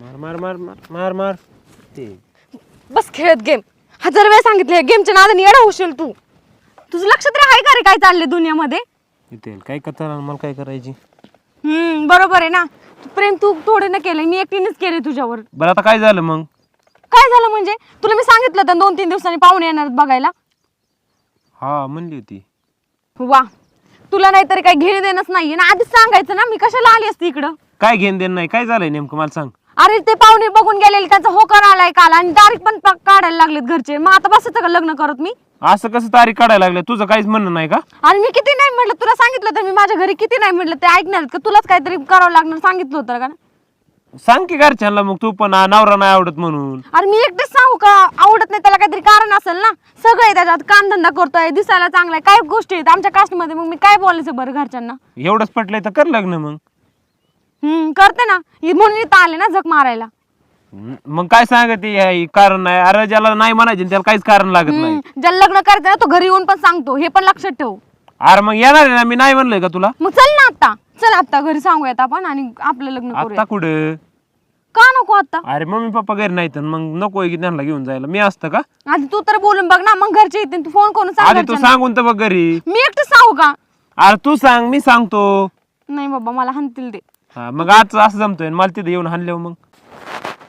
मार मार मार मार मार मार. ते. बस खेळत गेम. हजार वेळ सांगितले गेमच्या नादाने येडा होशील तू. तुझं लक्ष तरी आहे का रे काय चाललंय दुनियामध्ये? इथे काय करता मला काय करायची? हम्म बरोबर आहे ना. तू प्रेम तू थोडे ना केलंय मी एकटीनेच केले तुझ्यावर. बरं आता काय झालं मग? काय झालं म्हणजे? तुला मी सांगितलं होतं दोन तीन दिवसांनी पाहुणे येणार आहेत बघायला. हा म्हणली होती. वा. तुला नाहीतरी काही घेणं देणंच नाहीये ना. आधीच सांगायचं ना मी कशाला आली असती इकडं? काय घेणं देणं नाही? काय झालंय नेमकं? मला सांग. अरे ते पाहुणे बघून गेलेले त्यांचा होकार आलाय काल आणि तारीख पण पा- काढायला लागलेत घरचे. मग आता बसायचं का लग्न करत मी. असं कसं तारीख काढायला लागलं? तुझं काहीच म्हणणं नाही का? आणि मी किती नाही म्हटलं तुला सांगितलं तर मी माझ्या घरी किती नाही म्हटलं ते ऐकणार आहेत का? तुलाच काहीतरी करावं लागणार सांगितलं होतं का सांग की घरच्यांना मग तू पण नवरा नाही आवडत म्हणून. अरे मी एकटेच सांगू का? आवडत नाही त्याला काहीतरी कारण असेल ना? सगळं आहे त्याच्यात कामधंदा करतोय दिसायला चांगला आहे काय गोष्टी आहेत? आमच्या कास्टमध्ये मग मी काय बोलायचं बरं घरच्यांना? एवढंच पटलंय तर कर लग्न मग. हम्म करते ना. इ- म्हणून इथं आले ना जग मारायला. हम्म, मग काय सांगते हे? कारण नाही. अरे ज्याला नाही म्हणायचे त्याला काहीच कारण लागत नाही. हम्म, ज्याला लग्न करायचं ना तो घरी येऊन पण सांगतो. हे पण लक्षात ठेव. अरे मग येणार आहे ना? मी नाही म्हणलोय का तुला? मग चल ना आता चल आता घरी सांगूयात आपण आणि आपलं लग्न करूया आता कुठं? का नको आता अरे मम्मी पप्पा घरी नाही तर मग नको की त्यांना घेऊन जायला. मी असतं का? आधी तू तर बोलून बघ ना. मग घरचे येतील. तू फोन करून सांग आधी तू घरच्यांना. सांगून तर बघ घरी. मी एकटं सांगू का? अरे तू सांग. मी सांगतो. नाही बाबा मला हाणतील ते. हा मग आज असं जमतोय मला तिथे येऊन हाणले मग.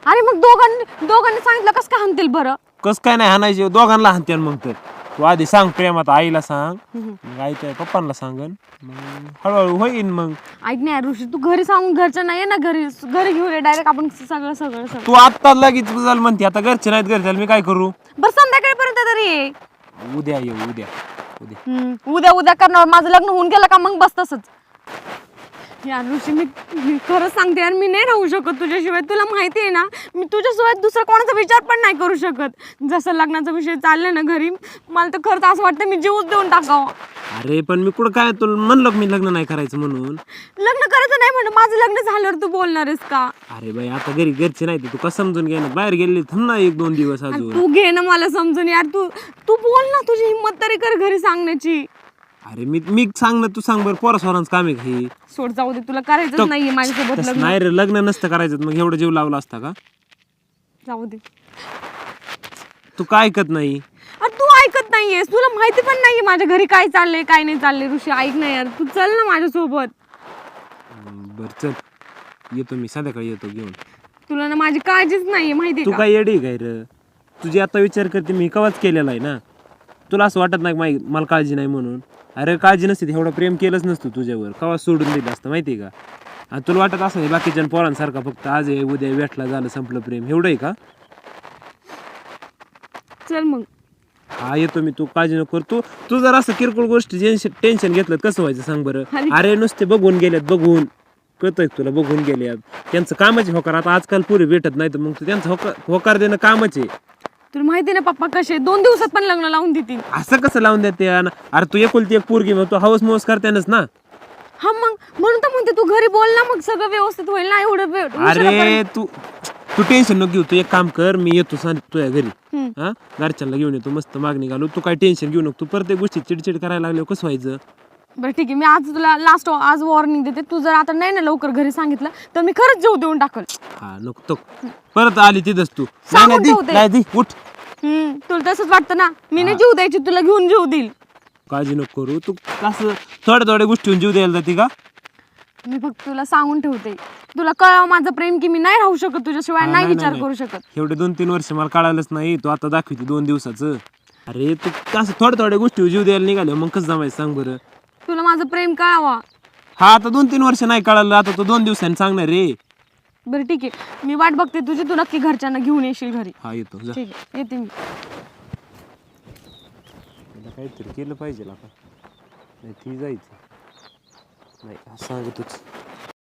अरे मग दोघांनी दोघांनी सांगितलं कसं काय हाणतील बरं? कस काय नाही हाणायचे दोघांना हाणत्यान मग तर तू आधी सांग प्रेमात आईला सांग. मग आईच्या पप्पांना सांगन. मग हळूहळू होईन मग. ऐक नाही ऋषी तू घरी सांगून घरच्या नाही ना घरी घरी घेऊन ये डायरेक्ट आपण सगळं सगळं सगळं. तू आत्ता लगेच झालं म्हणते आता घरचे नाहीत घरचे मी काय करू? बरं संध्याकाळपर्यंत तरी ये. उद्या येऊ उद्या. उद्या. हम्म, उद्या उद्या करणार माझं लग्न होऊन गेलं का मग बस तसंच. यार ऋषी मी मी खरंच सांगते यार मी नाही राहू शकत तुझ्याशिवाय. तुला माहिती आहे ना मी तुझ्याशिवाय दुसरा कोणाचा विचार पण नाही करू शकत. जसं लग्नाचा विषय चाललाय ना घरी मला तर खरंच असं वाटतं मी जीवच देऊन टाकावं. अरे पण मी कुठं काय तुला म्हणलं का मी लग्न नाही करायचं म्हणून? लग्न करायचं नाही म्हणलं माझं लग्न झाल्यावर तू बोलणार आहेस का? अरे बाई आता घरी घरचे नाही तर तू कसं समजून घेणार बाहेर गेले थांब ना एक दोन दिवस अजून. तू घे ना मला समजून यार तू तू बोल ना तुझी हिंमत तरी कर घरी सांगण्याची. अरे मी मी सांग ना तू सांग बरं पोरा स्वरांचं काम आहे का हे? सोड जाऊ दे तुला करायचंच नाहीये माझ्यासोबत तसं लग्न. नाही रे लग्न नसतं करायचं मग एवढं जीव लावला असता का? जाऊ दे. तू काय ऐकत नाही? अरे तू ऐकत नाहीयेस तुला माहिती पण नाहीये माझ्या घरी काय चाललंय काय नाही चाललंय. ऋषी ऐक ना यार तू चल ना माझ्यासोबत. बरं चल. येतो मी संध्याकाळी येतो घेऊन. तुला ना माझी काळजीच नाहीये माहिती तू का? काय येडी काय र? तुझी आता विचार करते मी कवाच केलेला आहे ना? तुला असं वाटत नाही माही मला काळजी नाही म्हणून? अरे काळजी नसते एवढं प्रेम केलंच नसतं तुझ्यावर. कवा सोडून दिलं असतं माहिती आहे का? आणि तुला वाटत असं बाकीच्या पोरांसारखा फक्त आज आहे उद्या भेटला झालं संपलं प्रेम? एवढं आहे का? चल मग. हा येतो मी. तू काळजी नको. तू तू जर असं किरकोळ गोष्टी टेन्शन घेतलं कसं व्हायचं सांग बरं? अरे. नुसते बघून गेल्यात बघून. कळतंय तुला? बघून गेल्यात त्यांचं कामाचे होकार. आता आजकाल पुरे भेटत नाही तर मग तू त्यांचं होकार होकार देणं कामाचे तुला माहिती ना पप्पा कसे दोन दिवसात पण लग्न लावून देतील. असं कसं लावून देते अरे तू एकुलती एक पोरगी मग तू हवस मोस करतेनच ना. हा मग म्हणून तर म्हणते तू घरी बोल ना मग सगळं व्यवस्थित होईल ना एवढं वेळ अरे तू तू टेन्शन नको घेऊ तू एक काम कर मी येतो सांग तुझ्या घरी. हम्म. हा? घरच्यांना घेऊन येतो मस्त मागणी घालू. तू काय टेन्शन घेऊ नको तू प्रत्येक गोष्टी चिडचिड करायला लागले कसं व्हायचं? बरं ठीक आहे. मी आज तुला लास्ट आज वॉर्निंग देते. तू जर आता नाही ना लवकर घरी सांगितलं तर मी खरंच जीव देऊन टाकल. हा नको तो परत आली तिथंच तू. नाही सांगून नाही दी, ठेवते. नाही दी उठ. हम्म तुला तसंच वाटतं ना? मी नाही जीव द्यायची तुला घेऊन जीव देईल. काळजी नको करू. तू कसं थोड्या थोड्या गोष्टी जीव द्यायला जाते का? मी फक्त तुला सांगून ठेवते. तुला कळावं माझं प्रेम की मी नाही राहू शकत तुझ्याशिवाय हा, नाही विचार करू शकत. एवढे दोन तीन वर्ष मला कळालंच नाही. तू आता दाखवते दोन दिवसाचं. अरे तू कसं थोड्या थोड्या गोष्टी जीव द्यायला निघाले. मग कसं जमायचं सांग बरं. तुला माझं प्रेम कळावा. हा आता दोन तीन वर्ष नाही कळालं आता तू दोन दिवसांनी सांगणार रे. बरं ठीक आहे. मी वाट बघते तुझी तू नक्की घरच्यांना घेऊन येशील घरी. हा येतो जा. ठीक आहे येते मी. काहीतरी केलं पाहिजे आता नाही ती जायचं. नाही असं सांगतोच.